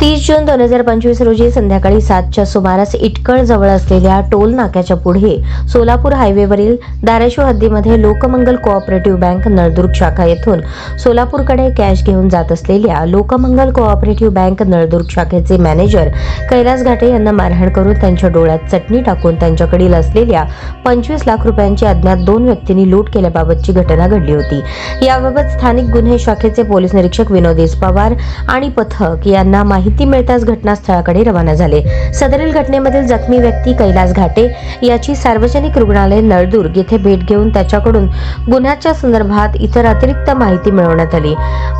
तीस जून दोन हजार पंचवीस रोजी संध्याकाळी सातच्या सुमारास इटकळ जवळ असलेल्या टोल नाक्याच्या पुढे सोलापूर हायवेवरील धाराशिव हद्दीमध्ये लोकमंगल कोऑपरेटिव्ह बँक नळदुर्ग शाखा येथून सोलापूरकडे कॅश घेऊन जात असलेल्या लोकमंगल कोऑपरेटिव्ह बँक नळदुर्ग शाखेचे मॅनेजर कैलास घाटे यांना मारहाण करून त्यांच्या डोळ्यात चटणी टाकून त्यांच्याकडील असलेल्या पंचवीस लाख रुपयांची अज्ञात दोन व्यक्तींनी लूट केल्याबाबतची घटना घडली होती. याबाबत स्थानिक गुन्हे शाखेचे पोलीस निरीक्षक विनोदेश पवार आणि पथक यांना माहिती मिळताच घटनास्थळाकडे रवाना झाले. सदरील घटनेमधील जखमी व्यक्ती कैलास घाटे याची सार्वजनिक रुग्णालय नळदुर्ग येथे भेट घेऊन त्याच्याकडून गुन्ह्याच्या संदर्भात इतर अतिरिक्त माहिती मिळवण्यात आली.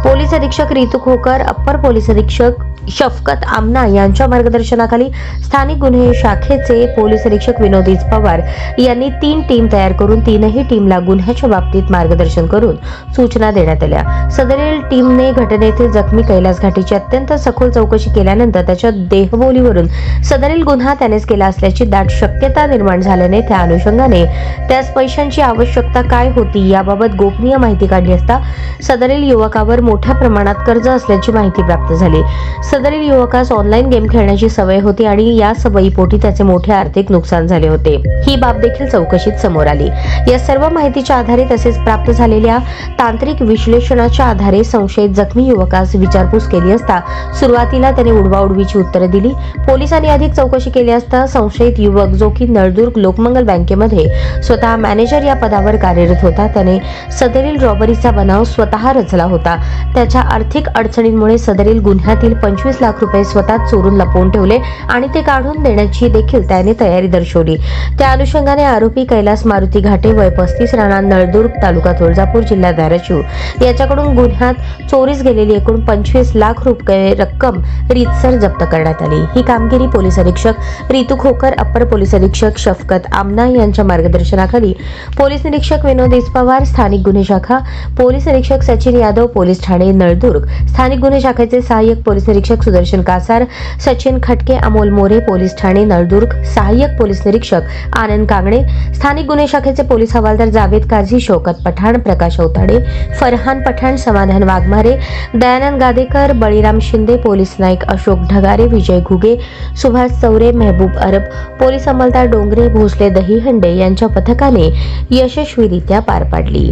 पोलीस अधीक्षक रितू खोकर अप्पर पोलीस अधीक्षक शफकत आमना यांच्या मार्गदर्शनाखाली स्थानिक गुन्हे शाखेचे पोलीस अधीक्षक विनोद पवार यांनी तीन टीम तयार करून तीनही टीमला गुन्ह्याच्या बाबतीत मार्गदर्शन करून सूचना देण्यात आल्या. सदरील टीमने घटनेतील जखमी कैलास घाटीची अत्यंत सखोल चौकशी चौकशी केल्यानंतर त्याच्या देहबोलीवरून सदरील गुन्हा त्यानेच केला असल्याची दाट शक्यता निर्माण झाल्याने त्या अनुषंगाने त्यास पैशांची आवश्यकता काय होती याबाबत गोपनीय माहिती काढली असता सदरील युवकावर मोठ्या प्रमाणात कर्ज असल्याची माहिती प्राप्त झाली. सदरील युवकास ऑनलाईन गेम खेळण्याची सवय होती आणि या सवयीपोटी त्याचे मोठे आर्थिक नुकसान झाले होते. ही बाब देखील चौकशीत समोर आली. या सर्व माहितीच्या आधारे तसेच प्राप्त झालेल्या तांत्रिक विश्लेषणाच्या आधारे संशयित जखमी युवकास विचारपूस केली असता सुरुवातीला प्रश्नांना त्याने उडवाउडवीची उत्तरे दिली. पोलिसांनी अधिक चौकशी केली असता संशयित युवक जो की नळदुर्ग लोकमंगल बँकेमध्ये स्वतः मॅनेजर या पदावर कार्यरत होता. त्याने सदरील रॉबरीचा बनाव स्वतः रचला होता. त्याच्या आर्थिक अडचणींमुळे सदरील गुन्ह्यातील पंचवीस लाख रुपये स्वतः चोरून लपवून ठेवले आणि ते काढून देण्याची देखील त्याने तयारी दर्शवली. त्या अनुषंगाने आरोपी कैलास मारुती घाटे वय पस्तीस राणा नळदुर्ग तालुका तुळजापूर जिल्हा धाराशिव. याच्याकडून गुन्ह्यात चोरीस गेलेली एकूण पंचवीस लाख रुपये रक्कम रीतसर जप्त करण्यात आली. ही कामगिरी पोलीस अधीक्षक रितू खोकर अप्पर पोलीस अधीक्षक शफकत आमना यांच्या मार्गदर्शनाखाली पोलीस निरीक्षक विनोद पवार स्थानिक गुन्हे शाखा पोलीस निरीक्षक सचिन यादव पोलीस ठाणे नळदुर्ग स्थानिक गुन्हे शाखेचे सहाय्यक पोलीस निरीक्षक सुदर्शन कासार सचिन खटके अमोल मोरे पोलीस ठाणे नळदुर्ग सहाय्यक पोलीस निरीक्षक आनंद कांगणे स्थानिक गुन्हे शाखेचे पोलीस हवालदार जावेद काझी शोकत पठाण प्रकाश औताडे फरहान पठाण समाधान वाघमारे दयानंद गादेकर बळीराम शिंदे पोलीस नाईक अशोक ढगारे विजय घुगे सुभाष चौरे मेहबूब अरब पोलीस अंमलदार डोंगरे भोसले दहीहंडे यांच्या पथकाने यशस्वीरित्या पार पाडली.